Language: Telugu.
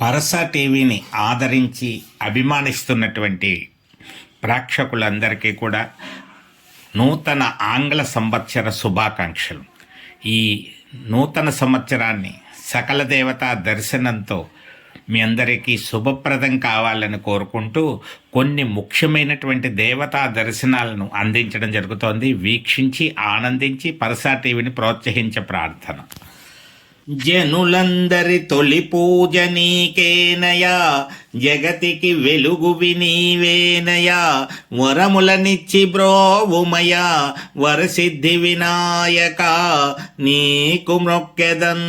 పరస టీవీని ఆదరించి అభిమానిస్తున్నటువంటి ప్రేక్షకులందరికీ కూడా నూతన ఆంగ్ల సంవత్సర శుభాకాంక్షలు. ఈ నూతన సంవత్సరాన్ని సకల దేవతా దర్శనంతో మీ అందరికీ శుభప్రదం కావాలని కోరుకుంటూ కొన్ని ముఖ్యమైనటువంటి దేవతా దర్శనాలను అందించడం జరుగుతోంది. వీక్షించి ఆనందించి పరసా టీవీని ప్రోత్సహించే ప్రార్థన. జనులందరి తొలి పూజ నీకేనయా? జగతికి వెలుగువి నీవేనయా వరములనిచ్చి బ్రోవుమయా? వరసిద్ధి వినాయక నీకు మొక్కెదన్